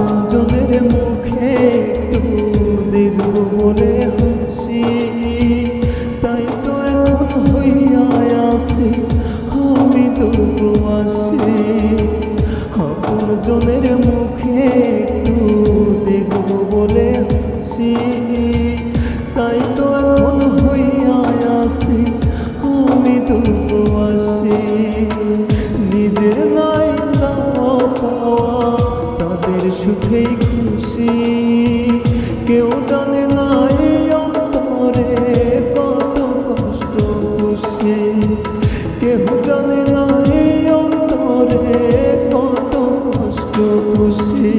আপনজনের মুখে একটু দেখব বলে হাসি। তাই তো এখন হইয়া আসি, আমি দুর্গবাসী আপনজনের মুখে একটু দেখব বলে হাসি। কেউ জানে না এই অন্তরে কত কষ্ট পুষে। কেউ জানে না এই অন্তরে কত কষ্ট খুশি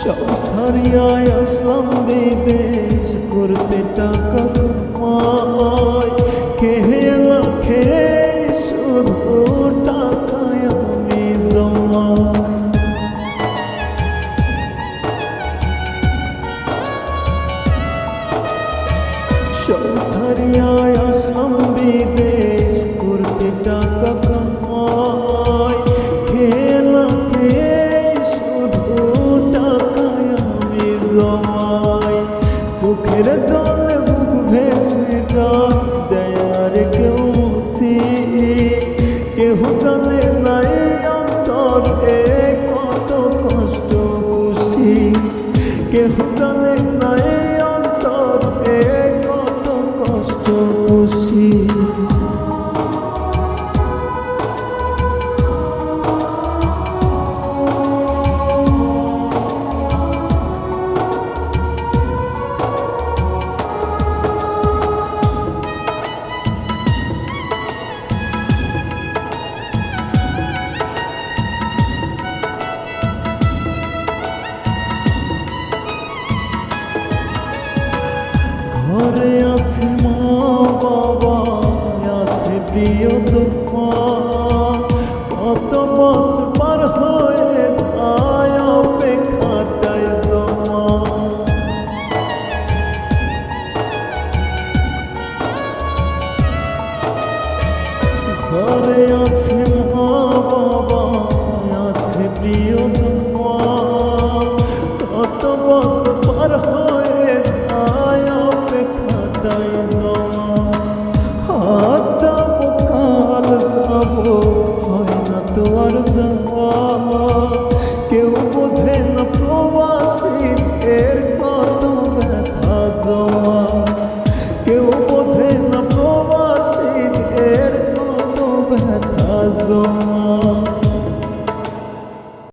সব সারিয়ায় আসলাম বিদেশ করতে টাকা কামাই কে খেয়ে শুধু টাকায় আমি জমাই সব সারিয়ায় আসলাম বিদেশ করতে টাকা কেহ জানে ঘরে আছে মা বাবা আছে প্রিয় তোমা কত বস পার হয়ে যায় অপেক্ষাটাই জমা। ঘরে আছে